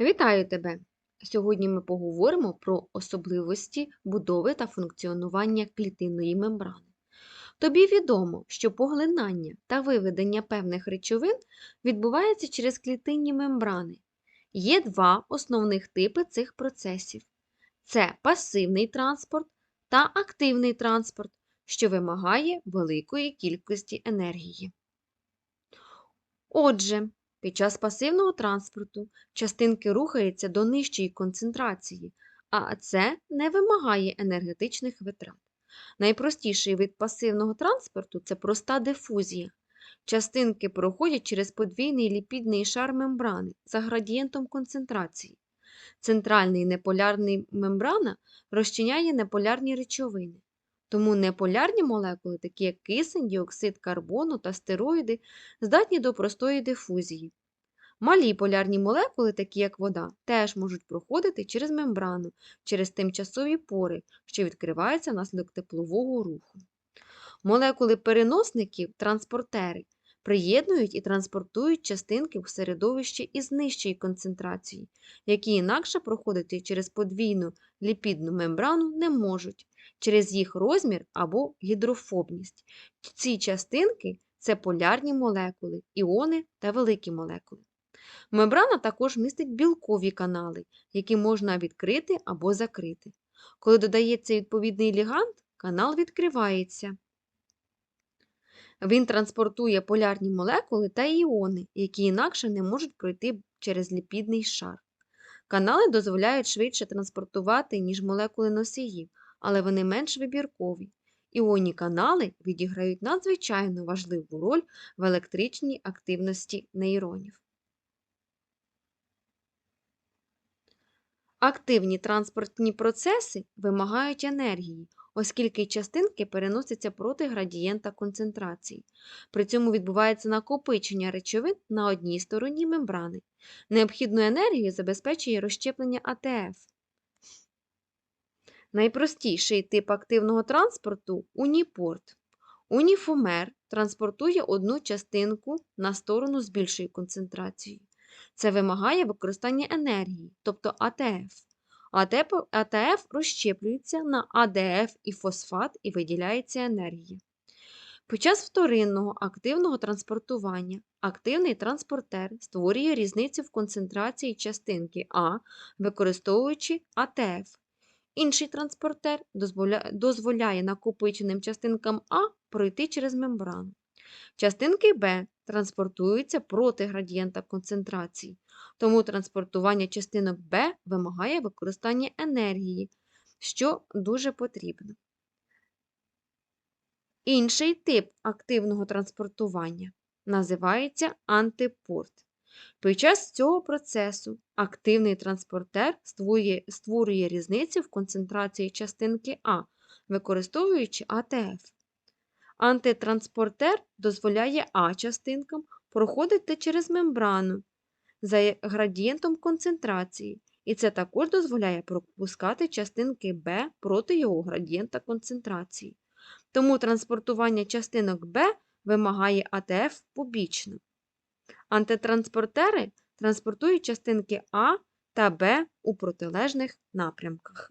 Вітаю тебе! Сьогодні ми поговоримо про особливості будови та функціонування клітинної мембрани. Тобі відомо, що поглинання та виведення певних речовин відбувається через клітинні мембрани. Є два основних типи цих процесів: це пасивний транспорт та активний транспорт, що вимагає великої кількості енергії. Отже, під час пасивного транспорту частинки рухаються до нижчої концентрації, а це не вимагає енергетичних витрат. Найпростіший вид пасивного транспорту це проста дифузія. Частинки проходять через подвійний ліпідний шар мембрани за градієнтом концентрації. Центральний неполярний мембрана розчиняє неполярні речовини. Тому неполярні молекули, такі як кисень, діоксид карбону та стероїди, здатні до простої дифузії. Малі полярні молекули, такі як вода, теж можуть проходити через мембрану, через тимчасові пори, що відкриваються внаслідок теплового руху. Молекули переносників, транспортери, приєднують і транспортують частинки в середовище із нижчої концентрації, які інакше проходити через подвійну ліпідну мембрану не можуть, через їх розмір або гідрофобність. Ці частинки це полярні молекули, іони та великі молекули. Мембрана також містить білкові канали, які можна відкрити або закрити. Коли додається відповідний лігант, канал відкривається. Він транспортує полярні молекули та іони, які інакше не можуть пройти через ліпідний шар. Канали дозволяють швидше транспортувати, ніж молекули носіїв, але вони менш вибіркові. Іонні канали відіграють надзвичайно важливу роль в електричній активності нейронів. Активні транспортні процеси вимагають енергії, оскільки частинки переносяться проти градієнта концентрації. При цьому відбувається накопичення речовин на одній стороні мембрани. Необхідну енергію забезпечує розщеплення АТФ. Найпростіший тип активного транспорту уніпорт. Уніфомер транспортує одну частинку на сторону з більшою концентрацією. Це вимагає використання енергії, тобто АТФ. АТФ розщеплюється на АДФ і фосфат і виділяється енергія. Під час вторинного активного транспортування активний транспортер створює різницю в концентрації частинки А, використовуючи АТФ. Інший транспортер дозволяє накопиченим частинкам А пройти через мембрану. Частинки Б транспортуються проти градієнта концентрації, тому транспортування частинок Б вимагає використання енергії, що дуже потрібно. Інший тип активного транспортування називається антипорт. Під час цього процесу активний транспортер створює, створює різницю в концентрації частинки А, використовуючи АТФ. Антитранспортер дозволяє А-частинкам проходити через мембрану за градієнтом концентрації, і це також дозволяє пропускати частинки Б проти його градієнта концентрації. Тому транспортування частинок Б вимагає АТФ побічно. Антитранспортери транспортують частинки А та Б у протилежних напрямках.